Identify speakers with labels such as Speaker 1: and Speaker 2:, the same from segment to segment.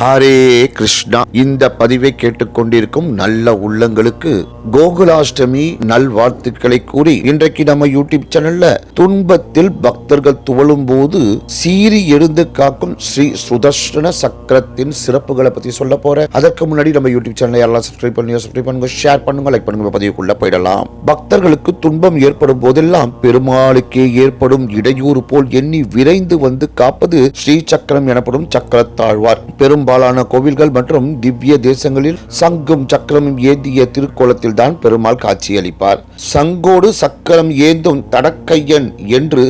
Speaker 1: ஹரே கிருஷ்ணா. இந்த பதிவை கேட்டுக்கொண்டிருக்கும் நல்ல உள்ளங்களுக்கு கோகுலாஷ்டமி நல்வாழ்த்துக்களை கூறி இன்றைக்கு நம்ம யூடியூப் சேனல்ல துன்பத்தில் பக்தர்கள் துவளும் போது சீறி எழுந்து காக்கும் ஸ்ரீ சுதர்ஷன சக்கரத்தின் சிறப்புகளை பத்தி சொல்ல போறேன். அதற்கு முன்னாடி நம்ம யூடியூப் சேனலை யாரெல்லாம் சப்ஸ்கிரைப் பண்ணுங்க சப்ஸ்கிரைப் பண்ணுங்க ஷேர் பண்ணுங்க லைக் பண்ணுங்க பதிவுக்குள்ள போயிடலாம். பக்தர்களுக்கு துன்பம் ஏற்படும் போதெல்லாம் பெருமாளுக்கே ஏற்படும் இடையூறு போல் எண்ணி விரைந்து வந்து காப்பது ஸ்ரீ சக்கரம் எனப்படும் சக்கரத்தாழ்வார். பெரும்பாலான கோவில்கள் மற்றும் திவ்ய தேசங்களில் சங்கும் சக்கரமும் ஏந்திய திருக்கோலத்தில் தான் பெருமாள் காட்சியளிப்பார். சங்கோடு சக்கரம் ஏந்தும் தடக்கையன் என்று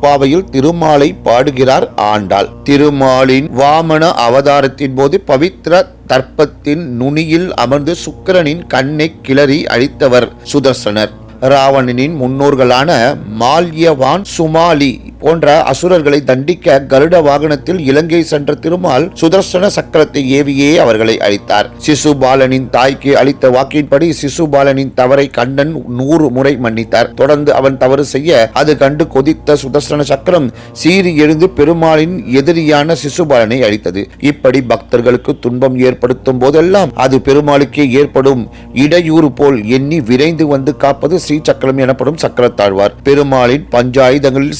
Speaker 1: திருப்பாவையில் திருமாலை பாடுகிறார் ஆண்டாள். திருமாலின் வாமன அவதாரத்தின் போது பவித்ர தர்ப்பத்தின் நுனியில் அமர்ந்து சுக்கிரனின் கண்ணை கிளறி அழித்தவர் சுதர்சனர். ராவணனின் முன்னோர்களான மால்யவான் சுமாலி போன்ற அசுரர்களை தண்டிக்க கருட வாகனத்தில் இலங்கை சென்ற திருமால் சுதர்சன சக்கரத்தை ஏவியே அவர்களை அழித்தார். சிசுபாலனின் தாய்க்கு அளித்த வாக்கின்படி சிசுபாலனின் தவறை கண்ணன் நூறு முறை மன்னித்தார். தொடர்ந்து அவன் தவறு செய்ய அது கண்டு கொதித்த சுதர்சன சக்கரம் சீறி எழுந்து பெருமாளின் எதிரியான சிசுபாலனை அழித்தது. இப்படி பக்தர்களுக்கு துன்பம் ஏற்படுத்தும் போதெல்லாம் அது பெருமாளுக்கே ஏற்படும். இடையூறு போல் எண்ணி விரைந்து வந்து காப்பது ஸ்ரீ சக்கரம் எனப்படும் சக்கரத்தாழ்வார். பெருமாளின் பஞ்சாயுதங்களில்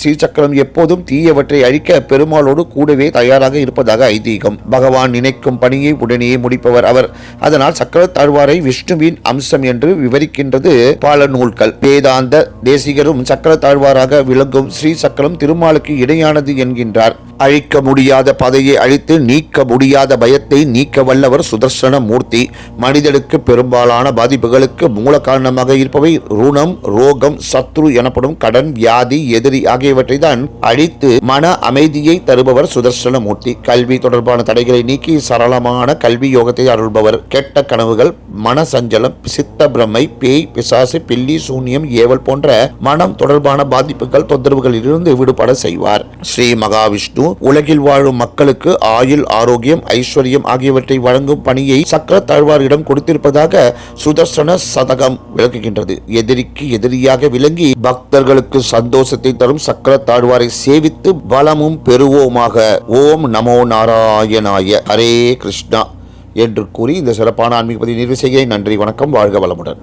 Speaker 1: ஸ்ரீசக்கரம் எப்போதும் தீயவற்றை அழிக்க பெருமாளோடு கூடவே தயாராக இருப்பதாக ஐதீகம். பகவான் நினைக்கும் பணியை உடனே முடிப்பவர் அவர். அதனால் சக்கரத்தாழ்வாரை விஷ்ணுவின் அம்சம் என்று விவரிக்கின்றது பல நூல்கள். வேதாந்த தேசிகரும் சக்கரத்தாழ்வாராக விளங்கும் ஸ்ரீ சக்கரம் திருமாலுக்கு இணையானது என்கின்றார். அழிக்க முடியாத பதையை அழித்து நீக்க முடியாத பயத்தை நீக்க வல்லவர் சுதர்சன மூர்த்தி. மனிதனுக்கு பெரும்பாலான பாதிப்புகளுக்கு மூல காரணமாக இருப்பவை ருணம் ரோகம் சத்ரு எனப்படும் கடன் வியாதி எதிரி ஆகியவற்றை தான் அழித்து மன அமைதியை தருபவர் சுதர்சன மூர்த்தி கல்வி தொடர்பான தடைகளை நீக்கி சரளமான கல்வி யோகத்தை அருள்பவர். கெட்ட கனவுகள் மன சஞ்சலம் சித்த பிரமை பேய் பிசாசு பில்லி சூன்யம் ஏவல் போன்ற மனம் தொடர்பான பாதிப்புகள் தொந்தரவுகளில் இருந்து விடுபட செய்வார். ஸ்ரீ மகாவிஷ்ணு உலகில் வாழும் மக்களுக்கு ஆயுள் ஆரோக்கியம் ஐஸ்வர்யம் ஆகியவற்றை வழங்கும் பணியை சக்கர தாழ்வாரிடம் கொடுத்திருப்பதாக சுதர்சன சதகம் விளக்குகின்றது. எதிரிக்கு எதிரியாக விளங்கி பக்தர்களுக்கு சந்தோஷத்தை தரும் சக்கர தாழ்வார் சேவித்து பலமும் பெறுவோமாக. ஓம் நமோ நாராயணாய. ஹரே கிருஷ்ணா என்று கூறி இந்த சிறப்பான ஆன்மீக பதிவு நிறைவு செய்கிறேன். நன்றி வணக்கம் வாழ்க வளமுடன்.